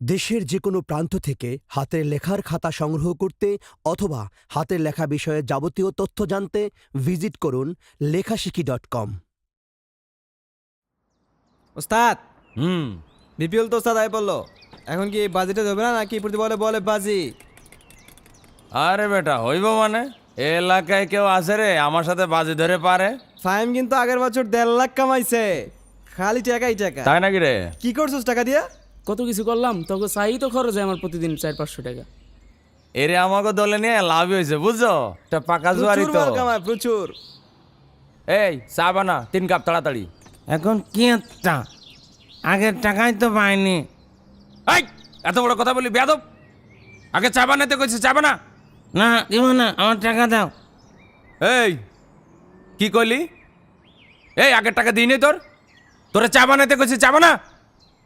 দেশের যে কোনো প্রান্ত থেকে হাতের লেখার খাতা সংগ্রহ করতে অথবা হাতের লেখা বিষয়ে যাবতীয় তথ্য জানতে ভিজিট করুন লেখাশিখি ডট কম। ওস্তাদ! হুম। বিপিএল তো ওস্তাদ আয় বলল এখন কি বাজেটে দেবে না নাকি প্রতি বলে বলে বাজি? আরে বেটা হইব মানে? এ এলাকায় কেউ আছে রে আমার সাথে বাজি ধরে পারে? ফাইম কিন্তু আগের বছর দেড় লাখ কামাইছে। খালি টাকাই টাকা। তাই নাকি রে? কি করছিস টাকা দিয়া? কত কিছু করলাম তোকে চাই তো খরচ হয় আমার প্রতিদিন চার পাঁচশো টাকা। এরে আমাকে দলে নিয়ে লাভ হয়েছে বুঝছ? এটা পাকা জুয়ারি তো। প্রচুর। এই চা বানা তিন কাপ তাড়াতাড়ি। এখন কি একটা? আগের টাকাই তো পাইনি। এই এত বড় কথা বলি বেয়াদব। আগে চা বানাতে কইছি চা বানা। না দিব না আমার টাকা দাও। এই কি কইলি? এই আগের টাকা দিই নি তোর? তোরে চা বানাতে কইছি চা বানা।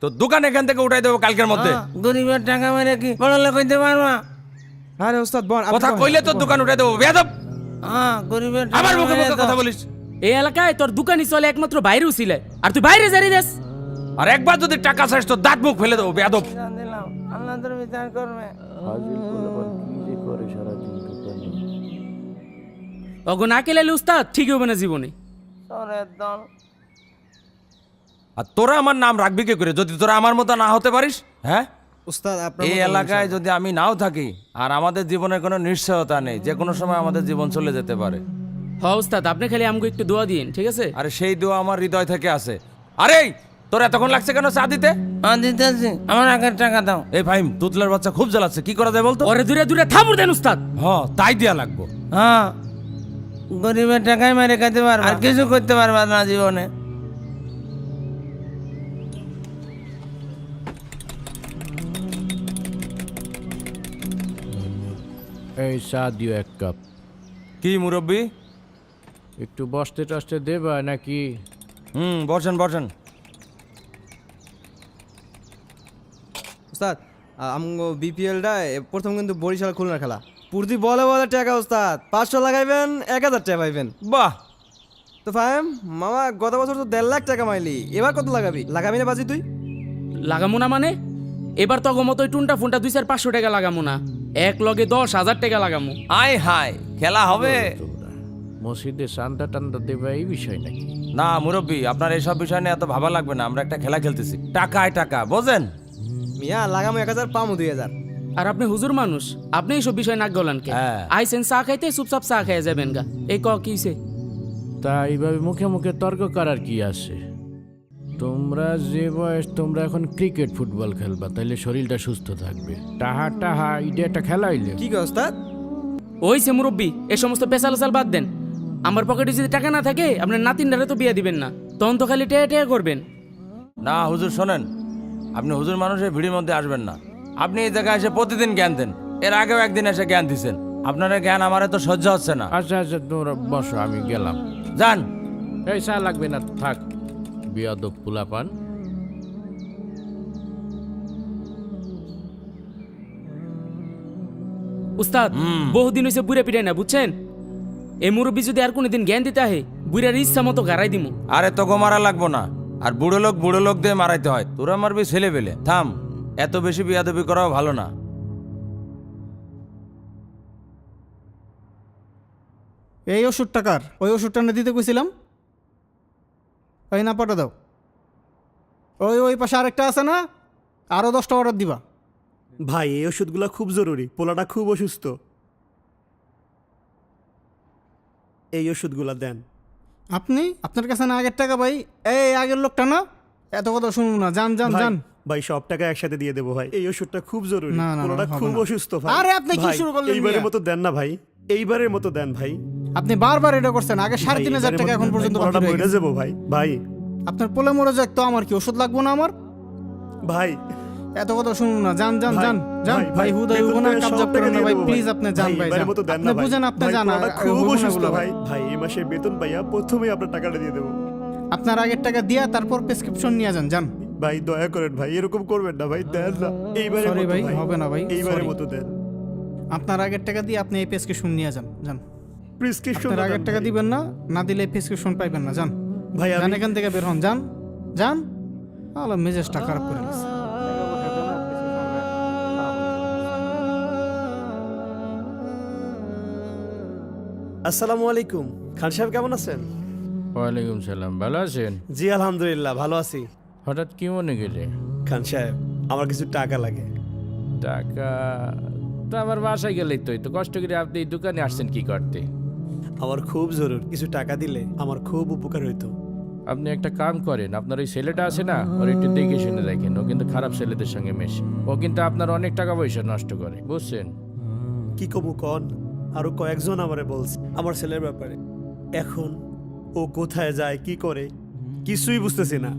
তোর দোকান এখান থেকে উঠাই দেবো কালকের মধ্যে। আহ, গরিবের টাকা মেরে কি বড় লোক হইতে পারবা? আরে ওস্তাদ বল কথা কইলে কমেন। দোকান উঠাই দেবো বেয়াদব। হ্যাঁ গরিবের টাকা আবার মুখে মুখে কথা বলিস। এই এলাকায় তোর দোকানই চলে একমাত্র বাইরেও ছিলে আর তুই বাইরে জারি দেস। আর একবার যদি টাকা চাইস তো দাঁত মুখ ফেলে দেবো বেয়াদব। দান দিলাম আল্লাহ তোর বিচার করবে। অগো না কেলাইলে উস্তাদ ঠিক হবে না জীবনে। আর তোরা আমার নাম রাখবি কি করে? যদি তোরা আমার মতো না হতে পারিস হ্যাঁ? আপনার এই এলাকায় যদি আমি নাও থাকি আর আমাদের জীবনের কোনো নিশ্চয়তা নেই যে কোনো সময় আমাদের জীবন চলে যেতে পারে। হ উস্তাদ আপনি খালি আমাকে একটু দোয়া দিন ঠিক আছে? আরে সেই দোয়া আমার হৃদয় থেকে আছে। আরে তোর এতক্ষণ লাগছে কেন চা দিতে? হ্যাঁ দিতেছি। আমার আগের টাকা দাও। এই ভাইম তুতলার বাচ্চা খুব জ্বালাচ্ছে কি করা যায় বলতো? ওরে দূরে দূরে থামুর দেন উস্তাদ। হ তাই দিয়া লাগবো। হ্যাঁ গরিবের টাকাই মেরে খেতে পারবা। আর কিছু করতে পারবা না জীবনে। এই চা দিও এক কাপ। কি মুরব্বী? একটু বসতে টসতে দেবা নাকি? হুম বসেন বসেন। ওস্তাদ আমগো বিপিএলটা প্রথম কিন্তু বরিশাল খুলনা খেলা। প্রতি বলে বলে টাকা ওস্তাদ। পাঁচশো লাগাইবেন এক হাজার টাকা পাইবেন। বাহ! তো ফাইম মামা গত বছর তো দেড় লাখ টাকা মাইলি। এবার কত লাগাবি? লাগাবি না বাজি তুই? লাগামো না মানে? এবার তো মতো টুনটা ফোনটা দুই চার পাঁচশো টাকা লাগামো না। এক লগে দশ হাজার টাকা লাগামো। আয় হায় খেলা হবে? মসজিদে চান্দা টান্দা দেবা এই বিষয় নাকি? না মুরব্বী আপনার এইসব বিষয় নিয়ে এত ভাবা লাগবে না আমরা একটা খেলা খেলতেছি। টাকায় টাকা বোঝেন? মিয়া লাগামো এক হাজার পামো দুই হাজার। আর আপনি হুজুর মানুষ আপনি এইসব বিষয় নাক গলান কে? হ্যাঁ। আইসেন চা খাইতে চুপচাপ চা খাইয়া যাবেন গা। এই ক কিছে তা এইভাবে মুখে মুখে তর্ক করার কি আছে? তোমরা যে বয়স তোমরা এখন ক্রিকেট ফুটবল খেলবা তাইলে শরীরটা সুস্থ থাকবে। টাহা টাহা এটা একটা খেলা হইলে কি কয় ওস্তাদ? ওই সে মুরব্বী এ সমস্ত পেশাল সাল বাদ দেন। আমার পকেটে যদি টাকা না থাকে আপনার নাতিনটারে তো বিয়ে দিবেন না। তখন তো খালি টেয়া টেয়া করবেন। না হুজুর শোনেন। আপনি হুজুর মানুষের ভিড়ের মধ্যে আসবেন না। আপনি এই জায়গায় এসে প্রতিদিন জ্ঞান দেন। এর আগেও একদিন এসে জ্ঞান দিছেন। আপনার এই জ্ঞান আমার তো সহ্য হচ্ছে না। আচ্ছা আচ্ছা তোমরা বসো আমি গেলাম। যান। এই চা লাগবে না থাক। বিয়াদব পুলাপান উস্তাদ বহুদিন হয়েছে বুড়ে পিটাই না বুঝছেন? এই মুরব্বী যদি আর কোনোদিন জ্ঞান দিতে আহে বুড়ার ইচ্ছা মতো গাড়াই দিমু। আরে তোকে মারা লাগবো না। আর বুড়ো লোক বুড়ো লোক দিয়ে মারাইতে হয়। তোরা মারবি ছেলে পেলে। থাম এত বেশি বিয়াদবি করাও ভালো না। এই ওষুধ টাকার ওই ওষুধটা না দিতে কইছিলাম? ওই না পাঠা দাও। ওই ওই পাশে আরেকটা আছে না? আরও দশটা অর্ডার দিবা। ভাই এই ওষুধগুলো খুব জরুরি। পোলাটা খুব অসুস্থ। এই ওষুধগুলো দেন। আপনি? আপনার কাছে না আগের টাকা ভাই? এই আগের লোকটা না? এত কথা শুনুন না। যান যান যান। ভাই সব টাকা একসাথে দিয়ে দেবো ভাই। এই ওষুধটা খুব জরুরি। পোলাটা খুব অসুস্থ ভাই। আরে আপনি কি শুরু করলেন এইবারের মতো দেন না ভাই। এইবারের মতো দেন ভাই। আপনি বারবার এটা করছেন আগে সাড়ে তিন হাজার টাকা এখন পর্যন্ত বাকি রয়ে গেছে। যাব ভাই ভাই। আপনার পোলে মরে যাক তো আমার কি ওষুধ লাগবো না আমার? ভাই। এত কথা শুনুন না যান যান ভাই, যান যান। ভাই, ভাই ভাই, হুদাই বেতন হব না পেয়ে সব কাবজাব টাকা করেন না ভাই দেবো প্লিজ ভাই। আপনি যান ভাই, ভাই এবারের যান। মতো দেন না আপনি ভাই। বুঝেন আপনি ভাই, যান পোলাটা খুব অসুস্থ। ভাই। ভাই এই মাসের বেতন পাইয়া প্রথমেই আপনার টাকাটা দিয়ে দেবো। আপনার আগের টাকা দিয়া তারপর প্রেসক্রিপশন নিয়ে যান যান। ভাই দয়া করেন ভাই এরকম করবেন না ভাই দেন না। এইবারের Sorry মতো ভাই, ভাই। হবে না ভাই, এইবারের sorry। মতো দেন। আপনার আগের টাকা দিয়ে আপনি এই প্রেসক্রিপশন নিয়ে যান যান। প্রেসক্রিপশন আপনার আগের টাকা দিবেন না না দিলে প্রেসক্রিপশন পাইবেন না যান। ভাই যান এখান থেকে বের হন যান। যান। আলো মেজাজটা খারাপ করে গেছে আসসালামু আলাইকুম। খান সাহেব কেমন আছেন? ওয়ালাইকুম সালাম ভালো আছেন? জি আলহামদুলিল্লাহ ভালো আছি। হঠাৎ কি মনে গেলে খান সাহেব আমার কিছু টাকা লাগে। টাকা? তো আমার বাসায় গেলেই তো কষ্ট করে আপনি দোকানে আসছেন কি করতে? আমার খুব জরুর কিছু টাকা দিলে আমার খুব উপকার হইতো। আপনি একটা কাম করেন আপনার ওই ছেলেটা আছে না ওর একটু দেখে শুনে দেখেন ও কিন্তু খারাপ ছেলেদের সঙ্গে মেশে। ও কিন্তু আপনার অনেক টাকা পয়সা নষ্ট করে বুঝছেন? কি কমু কন? আরও কয়েকজন আমারে বলছে আমার ছেলের ব্যাপারে। এখন ও কোথায় যায় কি করে কিছুই বুঝতেছি না।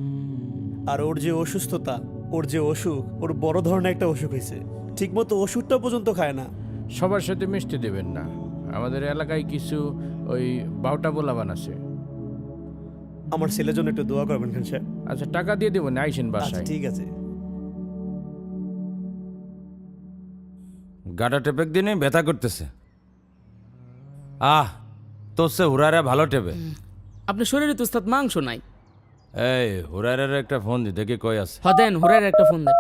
আর ওর যে অসুস্থতা ওর যে অসুখ ওর বড় ধরনের একটা অসুখ হয়েছে ঠিকমতো ওষুধটা পর্যন্ত খায় না। সবার সাথে মিশতে দেবেন না। আমাদের এলাকায় কিছু ওই বাউটা বোলাবান আছে। আমার ছেলের জন্য একটু দোয়া করবেন খান সাহেব। আচ্ছা টাকা দিয়ে দেবো না আইসেন আচ্ছা বাসায় ঠিক আছে। গাটা টেপেক দিনে ব্যথা করতেছে। আহ তোর সে হুরারে ভালো টেপে। আপনার শরীরে তো উস্তাদ মাংস নাই। এই হুরারের একটা ফোন দি দেখি কই আছে। হদেন হুরার একটা ফোন দেন।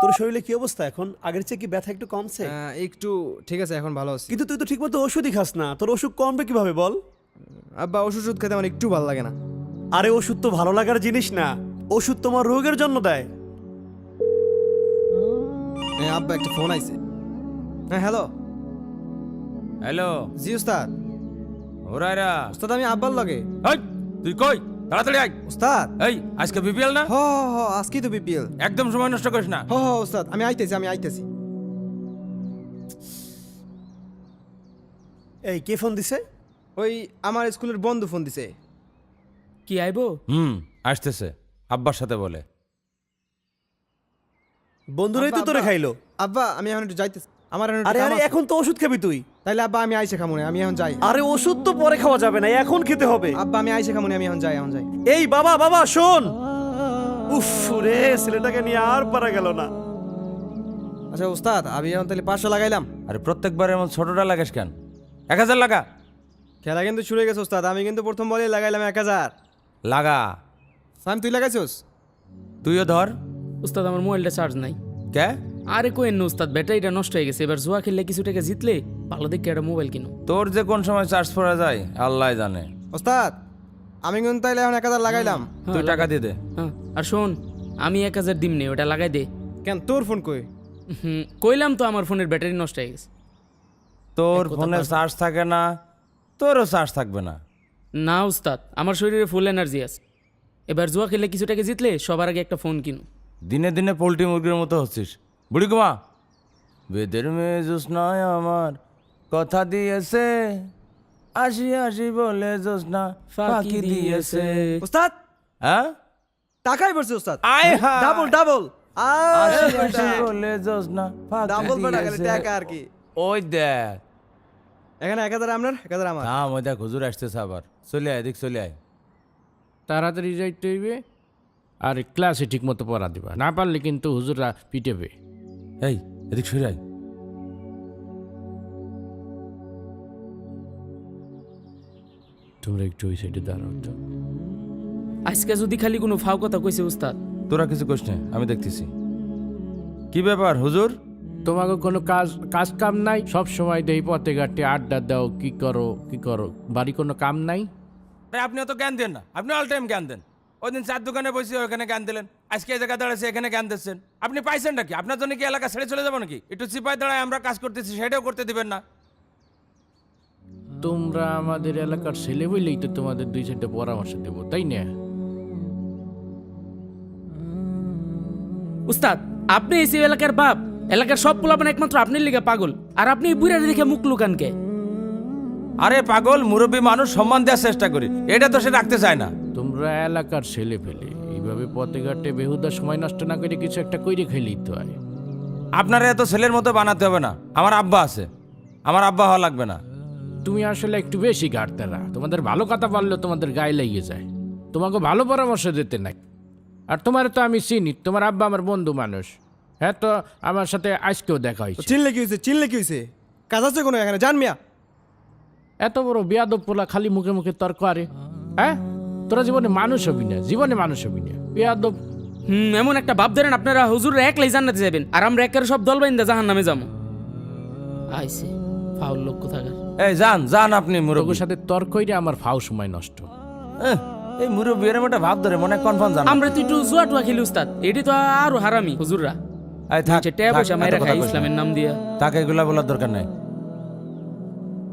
তোর শরীরে কি অবস্থা এখন? আগের চেয়ে কি ব্যথা একটু কমছে? একটু ঠিক আছে এখন ভালো আছি। কিন্তু তুই তো ঠিকমতো ওষুধই খাস না। তোর ওষুধ কমবে কীভাবে বল? আব্বা ওষুধ ওষুধ খেতে আমার একটু ভালো লাগে না। আরে ওষুধ তো ভালো লাগার জিনিস না। ওষুধ তোমার রোগের জন্য দেয়। আব্বা একটা ফোন আইছে। হ্যাঁ হ্যালো। হ্যালো। জি উস্তাদ। হুরাইরা উস্তাদ আমি আব্বার লগে। তুই কই? তাড়াতাড়ি আয়। উস্তাদ এই আজকে বিপিএল না? হ হ আজকেই তো বিপিএল। একদম সময় নষ্ট করিস না। হ হ উস্তাদ আমি আইতেছি আমি আইতেছি। এই কে ফোন দিছে? ওই আমার স্কুলের বন্ধু ফোন দিছে। কি আইবো? হুম আসতেছে। আব্বার সাথে বলে। বন্ধুরাই তো তোরে খাইলো। আব্বা আমি এখন একটু যাইতেছি। আমার এখন আরে আরে এখন তো ওষুধ খাবি তুই। তাইলে আব্বা আমি আইসে খামুনে আমি এখন যাই। আরে ওষুধ তো পরে খাওয়া যাবে না এখন খেতে হবে। আব্বা আমি আইসে খামুনে আমি এখন যাই এখন যাই। এই বাবা বাবা শোন। উফ রে ছেলেটাকে নিয়ে আর পারা গেল না। আচ্ছা উস্তাদ আমি এখন তাহলে পাঁচশো লাগাইলাম। আরে প্রত্যেকবার এমন ছোটটা লাগাস কেন? এক হাজার লাগা। খেলা কিন্তু শুরু হয়ে গেছে উস্তাদ। আমি কিন্তু প্রথম বলে লাগাইলাম এক হাজার। লাগা। সাম তুই লাগাইছোস? তুইও ধর। উস্তাদ আমার মোবাইলটা চার্জ নাই। কে? আরে কোয়েন না উস্তাদ ব্যাটারিটা নষ্ট হয়ে গেছে। এবার জুয়া খেললে কিছু টাকা জিতলে ভালো দেখে একটা মোবাইল কিনো। তোর যে কোন সময় চার্জ করা যায় আল্লাহ জানে। ওস্তাদ আমি কিন্তু তাইলে এখন এক হাজার লাগাইলাম। তুই টাকা দিয়ে দে। হ্যাঁ আর শোন আমি এক হাজার দিম নে ওটা লাগাই দে। কেন তোর ফোন কই? হুম কইলাম তো আমার ফোনের ব্যাটারি নষ্ট হয়ে গেছে। তোর ফোনে চার্জ থাকে না তোরও চার্জ থাকবে না। না উস্তাদ আমার শরীরে ফুল এনার্জি আছে। এবার জুয়া খেললে কিছু টাকা জিতলে সবার আগে একটা ফোন কিনো। দিনে দিনে পোলট্রি মুরগির মতো হচ্ছিস। বুড়ি কুমা বেদের মেয়ে জোসনায় আমার কথা দিয়েছে। আসি আসি বলে জোসনা ফাঁকি দিয়েছে। ওস্তাদ! হ্যাঁ? টাকাই পড়ছে ওস্তাদ। আয় হা। Double double. আসি আসি বলে জোসনা ফাঁকি ডাবল বেটা গেলে দিয়েছে। টাকা আর কি। ওই দেখ। এখানে এক হাজার আপনার এক হাজার আমার। থাম ওই দেখ হুজুর আসতেছে আবার। চলে আয় এদিক চলে আয়। তাড়াতাড়ি যাইতে হইবে আর ক্লাসে ঠিক মতো পড়া দিবা। না পারলে কিন্তু হুজুররা পিটেবে। এই এদিক সরে আয়। তোমরা একটু ওই সাইডে দাঁড়াও তো। আজকে যদি খালি কোনো ফাও কথা কইছে উস্তাদ। তোরা কিছু করিস না আমি দেখতেছি। কি ব্যাপার হুজুর? তোমাকে কোনো কাজ কাজ কাম নাই? সব সময় দেই পথে ঘাটে আড্ডা দাও কি করো কি করো? বাড়ি কোনো কাম নাই? আরে আপনি অত জ্ঞান দেন না আপনি অল টাইম জ্ঞান দেন। ওই দিন চার দোকানে বসে ওখানে জ্ঞান দিলেন। আজকে এই জায়গায় দাঁড়াচ্ছে এখানে জ্ঞান দিচ্ছেন। আপনি পাইছেন নাকি আপনার জন্য কি এলাকা ছেড়ে চলে যাব নাকি? একটু চিপায় দাঁড়ায় আমরা কাজ করতেছি সেটাও করতে দিবেন না। তোমরা আমাদের এলাকার ছেলে বললেই তো তোমাদের দুই চারটে পরামর্শ দেবো তাই না? উস্তাদ আপনি এসি এলাকার বাপ। এলাকার সব পোলাপান একমাত্র আপনার লিগে পাগল। আর আপনি এই বুড়ারে দেখে মুখ লুকানকে আরে পাগল মুরব্বী মানুষ সম্মান দেওয়ার চেষ্টা করি। এটা তো সে রাখতে চায় না। তোমরা এলাকার ছেলে ফেলে। এইভাবে পথে ঘাটে বেহুদা সময় নষ্ট না করে কিছু একটা কইরে খেলেই তো হয়। আপনারা এত ছেলের মতো বানাতে হবে না। আমার আব্বা আছে। আমার আব্বা হওয়া লাগবে না। তুমি আসলে একটু বেশি ঘাটতারা তোমাদের ভালো কথা বললে তোমাদের গায়ে লেগে যায়। তোমাকে ভালো পরামর্শ দিতে নাই। আর তোমার তো আমি চিনি। তোমার আব্বা আমার বন্ধু মানুষ। হ্যাঁ তো আমার সাথে আজকেও দেখা হয়েছে। চিনলে কি হয়েছে? চিনলে কি হয়েছে? কাজ আছে কোনো এখানে? জান মিয়া। এত বড় বিয়াদব পোলা খালি মুখে মুখে তর্ক আরে হ্যাঁ? তোরা জীবনে মানুষ হবি না জীবনে মানুষ হবি না। বিয়াদব। হুম এমন একটা ভাব ধরেন আপনারা হুজুর একলাই জান্নাতে যাবেন আর আমরা একের সব দল বাইন্দা জাহান নামে যাব। আইসে ফাউল লোক কোথাকার? এই যান যান আপনি মুরব্বী। সাথে তর্ক কইরে আমার ফাও সময় নষ্ট। এহ, এই মুরব্বী এর মধ্যে ভাব ধরে মনে কনফার্ম জান। আমরা তো একটু জুয়া টুয়া খেলি উস্তাদ। এটি তো আরও হারামি হুজুররা। এই থাক টেয়া থাক, পয়সা এত মাইরা কথা খাই কইস না। ইসলামের নাম দিয়া। তাকে এগুলা বলার দরকার নাই।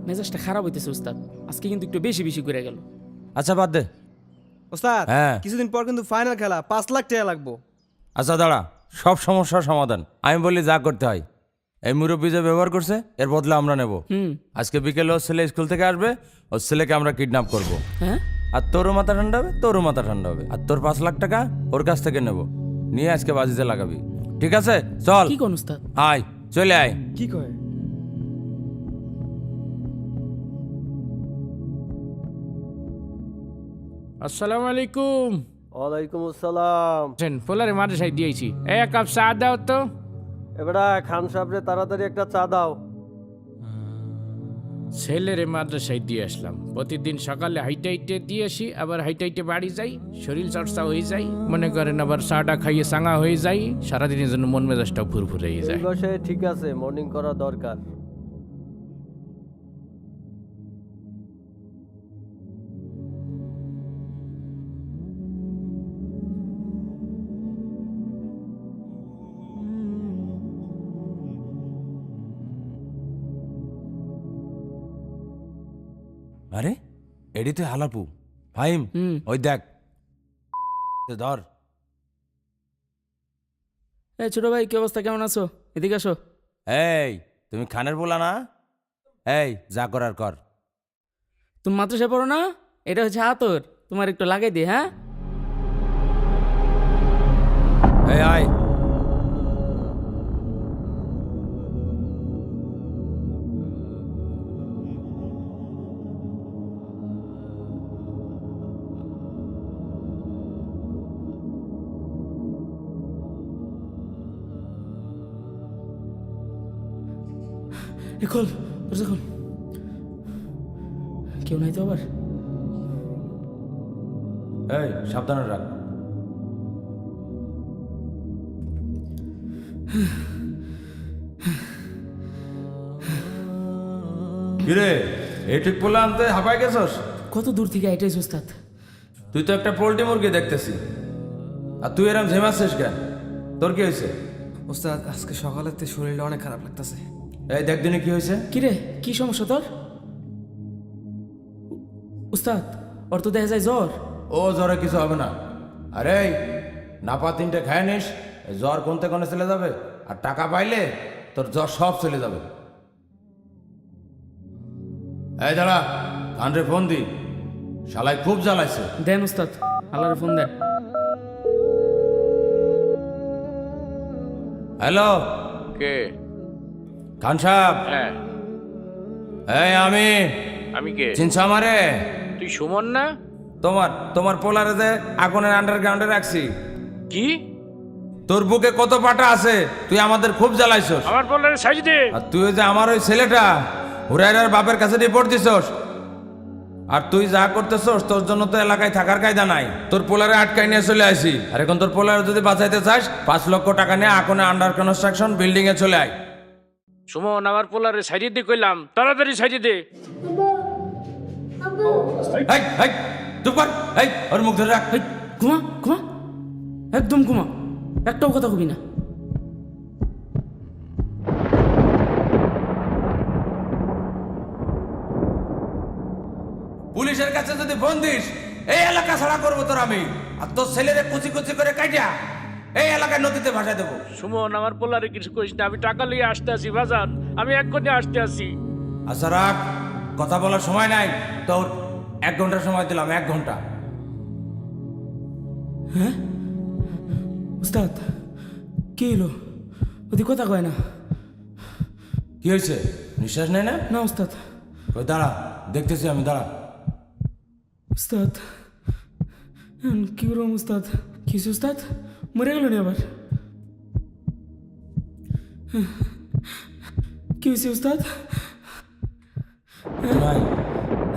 মেজাজটা খারাপ হইতেছে উস্তাদ। আজকে কিন্তু একটু বেশি বেশি করে গেল। আচ্ছা বাদ দে। ওস্তাদ হ্যাঁ। কিছুদিন পর কিন্তু ফাইনাল খেলা পাঁচ লাখ টাকা লাগবো। আচ্ছা দাঁড়া সব সমস্যার সমাধান। আমি বলি যা করতে হয়। এই মুরব্বী যে ব্যবহার করছে এর বদলে আমরা নেব। আজকে বিকেলে ওর ছেলে স্কুল থেকে আসবে ওর ছেলেকে আমরা কিডন্যাপ করব। হ্যাঁ? আর তোরও মাথা ঠান্ডা হবে তোরও মাথা ঠান্ডা হবে। আর তোর পাঁচ লাখ টাকা ওর কাছ থেকে নেব। নিয়ে আজকে বাজিতে লাগাবি। ঠিক আছে? চল। কি কোন উস্তাদ আয় চলে আয়। কি কয়? আসসালামু আলাইকুম। ওয়ালাইকুম আসসালাম। পোলারে মাদ্রাসায় দিয়েছি। এ এক কাপ চা দাও তো। এবারে খান সাহেবরে তাড়াতাড়ি একটা চা দাও। ছেলেরে মাদ্রাসায় দিয়ে আসলাম। প্রতিদিন সকালে হাইটে হাইটে দিয়ে আসি আবার হাইটে হাইটে বাড়ি যাই শরীর চর্চা হয়ে যায় মনে করেন আবার চাটা খাইয়ে চাঙা হয়ে যায় সারাদিনের জন্য মন মেজাজটাও ফুরফুরে হয়ে যায়। ঠিক আছে মর্নিং করা দরকার। এডি তুই হালাপু। ফাহিম হুম। ওই দেখ। ধর। এ ছোট ভাই কি অবস্থা? কেমন আছো? এদিকে আসো। এই তুমি খানের বলা না? এই যা করার কর। তুমি মাদ্রাসায় পড়ো না? এটা হচ্ছে আতর তোমার একটু লাগাই দিই হ্যাঁ? এই আয়। খোল দরজা খোল। কেউ নাই তো আবার? এই সাবধানে রাখ। কিরে এই ঠিক বলে আনতে হাঁপাই গেছস? কত দূর থেকে এটাই উস্তাদ তুই তো একটা পোল্ট্রি মুরগি দেখতেছি। আর তুই এরম ঝেমাচ্ছিস কেন? তোর কি হয়েছে? ওস্তাদ আজকে সকালেতে শরীরটা অনেক খারাপ লাগতেছে। এই দেখ দিনে কি হয়েছে? কিরে কি সমস্যা তোর? উস্তাদ ওর তো দেখা যায় জ্বর। ও জ্বরে কিছু হবে না। আরে নাপা তিনটে খায় নিস জ্বর কোনতে কোনে চলে যাবে? আর টাকা পাইলে তোর জ্বর সব চলে যাবে। এই দাঁড়া কানরে ফোন দি। শালাই খুব জ্বালাইছে। দেন উস্তাদ আল্লাহর ফোন দেন। হ্যালো? কে? খান সাহেব। হ্যাঁ। এই আমি। আমি কে? চিনছ আমারে? তুই সুমন না? তোমার তোমার পোলারে যে আগুনের আন্ডারগ্রাউন্ডে রাখছি। কি? তোর বুকে কত পাটা আছে তুই আমাদের খুব জ্বালাইছস। আমার পোলারে সাইজ দে। আর তুই যে আমার ওই ছেলেটা হুরাইরার বাপের কাছে রিপোর্ট দিছস। আর তুই যা করতেছস তোর জন্য তো এলাকায় থাকার কায়দা নাই। তোর পোলারে আটকাই নিয়ে চলে আসি আর এখন তোর পোলারে যদি বাঁচাইতে চাস পাঁচ লক্ষ টাকা নিয়ে আকনে আন্ডার কনস্ট্রাকশন বিল্ডিং এ চলে আয়। সুমন আমার পোলারে সাইজ দে কইলাম তাড়াতাড়ি সাইজ দে। এই এই চুপ কর। এই ওর মুখ ধরে রাখ। এই ঘুমা ঘুমা। একদম ঘুমা। একটাও কথা কবি না। পুলিশের কাছে যদি ফোন দিস এই এলাকা ছাড়া করব তোর আমি। আর তোর ছেলেরে কুচি কুচি করে কাটিয়া এই এলাকায় নদীতে ভাসায় দেবো। সুমন আমার পোলারে কিছু কইস না আমি টাকা লিয়ে আসতে আসি বাজান আমি এক কোণে আসতে আসি আচ্ছা রাখ কথা বলার সময় নাই তোর এক ঘণ্টা সময় দিলাম এক ঘণ্টা। হ্যাঁ? উস্তাদ কি এলো? ওদি কথা কয় না। কি হয়েছে? নিঃশ্বাস নেই না? না উস্তাদ। ওই দাঁড়া দেখতেছি আমি দাঁড়া। উস্তাদ কি করব উস্তাদ? কিছু উস্তাদ? মরে গেল নি আবার কি হয়েছে উস্তাদ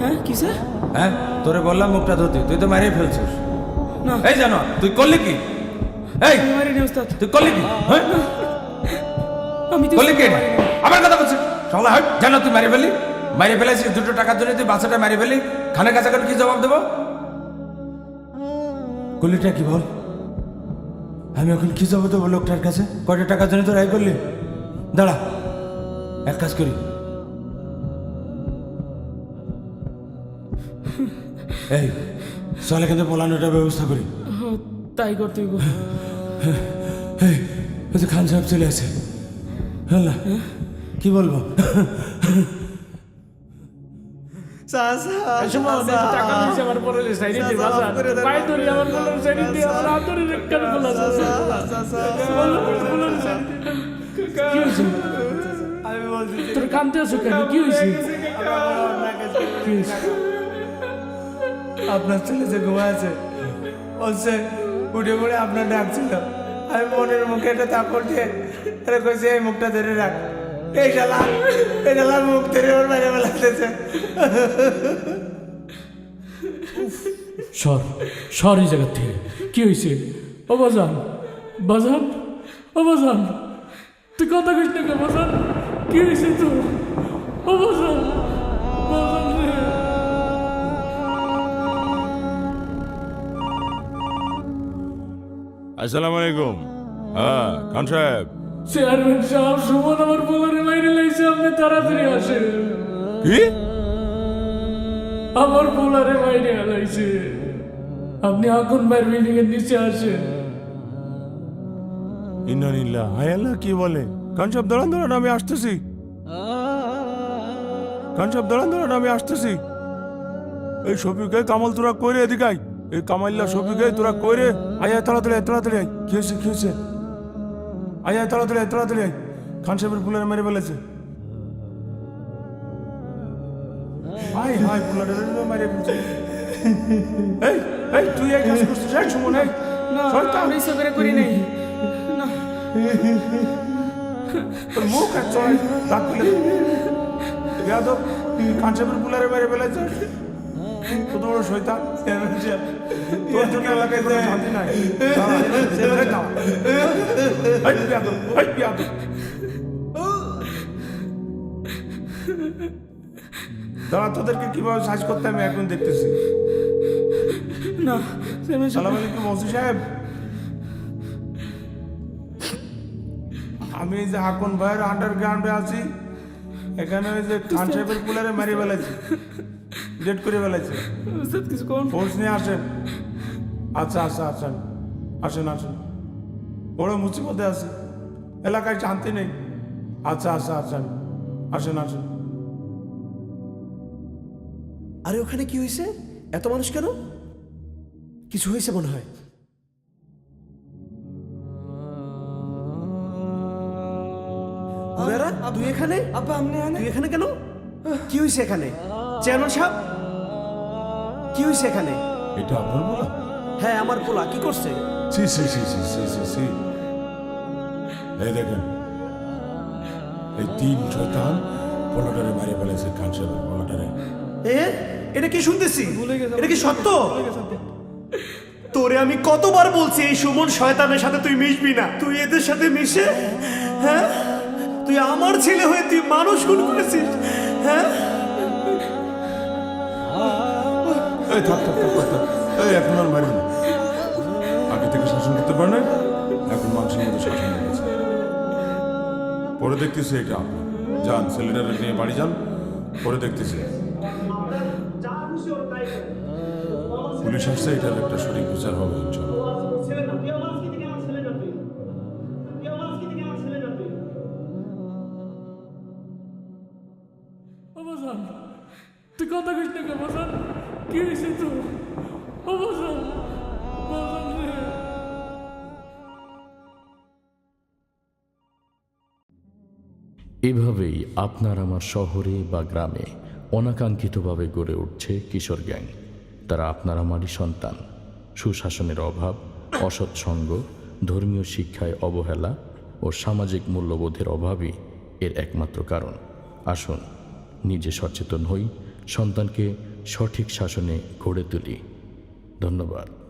হ্যাঁ কিসে হ্যাঁ তোরে বললাম মুখটা ধরতে। তুই তো মারিয়ে ফেলছিস। না। এই জানো তুই করলি কি? এই! মারিনি উস্তাদ তুই করলি কি? হ্যাঁ আমি তো করলি কি? আবার কথা বলছিস সকালে হয় জানো তুই মারি ফেললি? মারি ফেলেছিস দুটো টাকার জন্য তুই বাচ্চাটা মারি ফেলি খানে কাছে কি জবাব দেবো? গুলিটা কি বল? আমি এখন কি যাব দেবো লোকটার কাছে? কয়টা টাকার জন্য তো রায় করলি? দাঁড়া এক কাজ করি। এই চলে কিন্তু পলানোটার ব্যবস্থা করি। তাই করতে। এই খান সাহেব চলে আসে। হ্যাঁ কি বলব? টাকা দিয়েছে আমার পরে সাইডে দিয়ে বাজার পায়ে ধরি আমার বলার সাইডে দিয়ে আমার হাত ধরে রেখে বলা কি হয়েছে তোর কানতে আছো কেন কি হয়েছে আপনার ছেলে যে ঘুমাচ্ছে বলছে উঠে পড়ে আপনার ডাকছিল আমি মনের মুখে একটা তাপড় দিয়ে কইছে এই মুখটা ধরে রাখ এই শালা এই শালা মুখ ধরে ওর বাইরে বেলাতেছে সর সর এই জায়গার থেকে। কি হয়েছে? ও বাজান বাজান ও বাজান তুই কথা কইস না কেন, বাজান? কি হয়েছে তোর? ও বাজান আসসালামু আলাইকুম। হ্যাঁ খান সাহেব। চেয়ারম্যান সাহেব সুমন আমার বলারে মাইরে লাইছে আপনি তাড়াতাড়ি আসেন। কি? আমার পোলারে বাইরে হালাইছে আপনি আগুন বাইর বিল্ডিং এর নিচে আসেন। ইন্নানিল্লাহ হায় আল্লাহ কি বলে? সাহেব দাঁড়ান দাঁড়ান আমি আসতেছি। সাহেব দাঁড়ান দাঁড়ান আমি আসতেছি। এই শফিকে কামাল তোরা কইরে এদিকে। এই কামাল্লা শফিকে তোরা কইরে আয় আয় তাড়াতাড়ি তাড়াতাড়ি আয়। কি হয়েছে? আয় আয় তাড়াতাড়ি আয়, তাড়াতাড়ি আয়। খান সাহেবের ফুলের মেরে ফেলেছে। হাই হাই ফুলের মেরে ফেলেছে এই এই তুই এই কাজ করছিস এই সুমন এই। শয়তান। আমি ইচ্ছা করে করি নাই। তোর মুখ আর চয় দাঁত যাদব কাঞ্চেপুর পুলারে মেরে ফেলেছে। কত বড় তোর জন্য এলাকায় কোনো শান্তি নাই। দাঁড়া। দাঁড়া তোদেরকে কীভাবে সাজ করতে আমি এখন দেখতেছি। না সালাম আলাইকুম ওসি সাহেব। আমি যে হাকুন ভাইয়ের আন্ডারগ্রাউন্ডে আছি এখানে ওই যে খান সাহেবের কুলারে মারি ফেলেছি। ডেট করে ফেলেছি। উস্তাদ কিছু কোন ফোর্স নিয়ে আসেন। আচ্ছা আচ্ছা আসেন আসেন আসেন। বড় মুসিবতে আছে। এলাকায় শান্তি নেই। আচ্ছা আচ্ছা আসেন আসেন আসেন। আরে ওখানে কি হয়েছে? এত মানুষ কেন? কিছু হয়েছে মনে হয়। তুই এখানে? আব্বা আপনি তুই এখানে কেন? কি হয়েছে এখানে? চেয়ারম্যান সাহেব? কি হয়েছে এখানে? এটা আপনার বলা হ্যাঁ আমার পোলা কি করছে? সি সি সি সি সি সি সি এই দেখেন এই তিন শয়তান পোলাটারে মারি ফেলেছে খান সাহেবের পোলাটারে। এ? এটা কি শুনতেছি? এটা কি সত্য? তোরে আমি কতবার বলছি এই সুমন শয়তানের সাথে তুই মিশবি না? তুই এদের সাথে মিশে হ্যাঁ? তুই আমার ছেলে হয়ে তুই মানুষ খুন করেছিস হ্যাঁ? এই থাক থাক থাক থাক, এই এখন আর মারি না আগে থেকে শাসন করতে পারে না এখন মানুষের মধ্যে শাসন গেছে। পরে দেখতেছি এটা। আপনি যান সিলিন্ডার নিয়ে বাড়ি যান। পরে দেখতেছি। পুলিশ আসছে এটার একটা সঠিক বিচার হবে ইনশাল্লাহ। এভাবেই আপনার আমার শহরে বা গ্রামে অনাকাঙ্ক্ষিতভাবে গড়ে উঠছে কিশোর গ্যাং। তারা আপনার আমারই সন্তান। সুশাসনের অভাব অসৎসঙ্গ ধর্মীয় শিক্ষায় অবহেলা ও সামাজিক মূল্যবোধের অভাবই এর একমাত্র কারণ। আসুন, নিজে সচেতন হই, সন্তানকে সঠিক শাসনে গড়ে তুলি। ধন্যবাদ।